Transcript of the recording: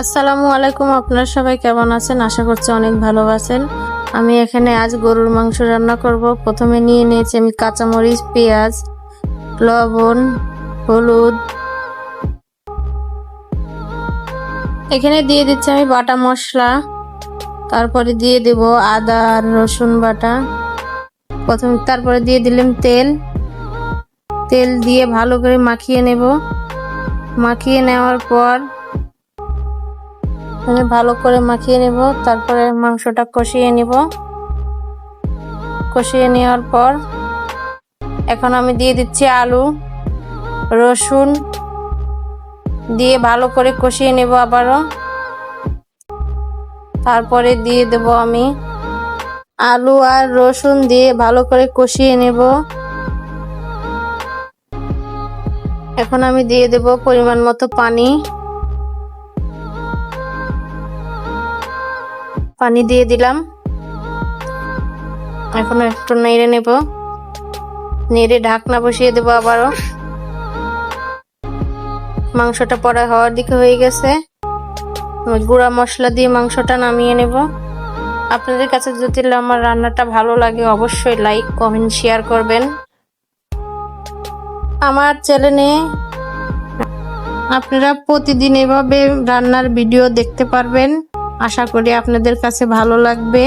আসসালামু আলাইকুম, আপনারা সবাই কেমন আছেন? আশা করছি অনেক ভালো আছেন। আমি এখানে আজ গরুর মাংস রান্না করব। প্রথমে নিয়ে নিয়েছি আমি কাঁচামরিচ, পেঁয়াজ, লবণ, হলুদ। এখানে দিয়ে দিচ্ছি আমি বাটা মশলা। তারপরে দিয়ে দেব আদা আর রসুন বাটা। প্রথম তারপরে দিয়ে দিলাম তেল। তেল দিয়ে ভালো করে মাখিয়ে নেব। মাখিয়ে নেওয়ার পর আমি ভালো করে মাখিয়ে নেব, তারপরে মাংসটা কষিয়ে নেব। কষিয়ে নেওয়ার পর এখন আমি দিয়ে দিচ্ছি আলু, রসুন, দিয়ে ভালো করে কষিয়ে নেব আবারও। তারপরে দিয়ে দেব আমি আলু আর রসুন দিয়ে ভালো করে কষিয়ে নেব। এখন আমি দিয়ে দেব পরিমাণ মতো পানি। পানি দিয়ে দিলাম। এখন একটু নেড়ে নেব। নেড়ে ঢাকনা বসিয়ে দেবো আবারও। মাংসটা পড়া হওয়ার দিকে হয়ে গেছে। গুঁড়া মশলা দিয়ে মাংসটা নামিয়ে নেব। আপনাদের কাছে যদি আমার রান্নাটা ভালো লাগে, অবশ্যই লাইক, কমেন্ট, শেয়ার করবেন। আমার চ্যানেলে আপনারা প্রতিদিন এভাবে রান্নার ভিডিও দেখতে পারবেন। আশা করি আপনাদের কাছে ভালো লাগবে।